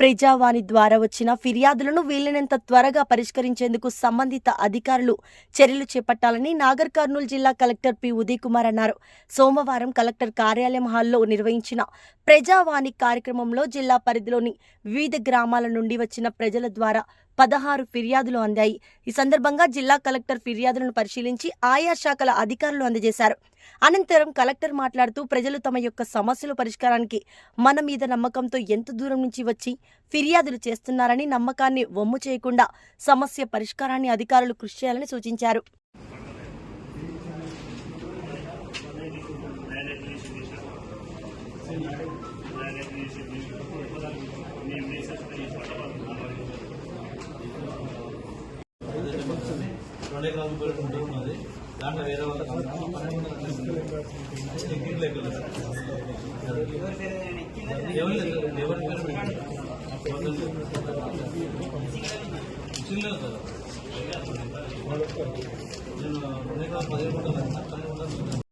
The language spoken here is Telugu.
ప్రజావాణి ద్వారా వచ్చిన ఫిర్యాదులను వీలైనంత త్వరగా పరిష్కరించేందుకు సంబంధిత అధికారులు చర్యలు చేపట్టాలని నాగర్ కర్నూలు జిల్లా కలెక్టర్ పి. ఉదయ్ కుమార్ అన్నారు. సోమవారం కలెక్టర్ కార్యాలయం హాల్లో నిర్వహించిన ప్రజావాణి కార్యక్రమంలో జిల్లా పరిధిలోని వివిధ గ్రామాల నుండి వచ్చిన ప్రజల ద్వారా పదహారు ఫిర్యాదులు అందాయి. ఈ సందర్భంగా జిల్లా కలెక్టర్ ఫిర్యాదులను పరిశీలించి ఆయా శాఖల అధికారులు అందజేశారు. అనంతరం కలెక్టర్ మాట్లాడుతూ ప్రజలు తమ యొక్క సమస్యల పరిష్కారానికి మన మీద నమ్మకంతో ఎంత దూరం నుంచి వచ్చి ఫిర్యాదులు చేస్తున్నారని నమ్మకాన్ని వమ్ము చేయకుండా సమస్య పరిష్కారాన్ని అధికారులు కృషి చేయాలని సూచించారు. రెండు ఎకరాల ముప్పై రెండు ఉంటుంది ఉన్నది దాంట్లో వేరే వాళ్ళకి ఎక్కింగ్ లెక్కలు ఎవరి ఎవరి పేరు నేను రెండు ఎకరాల పదిహేను ఉంటాను.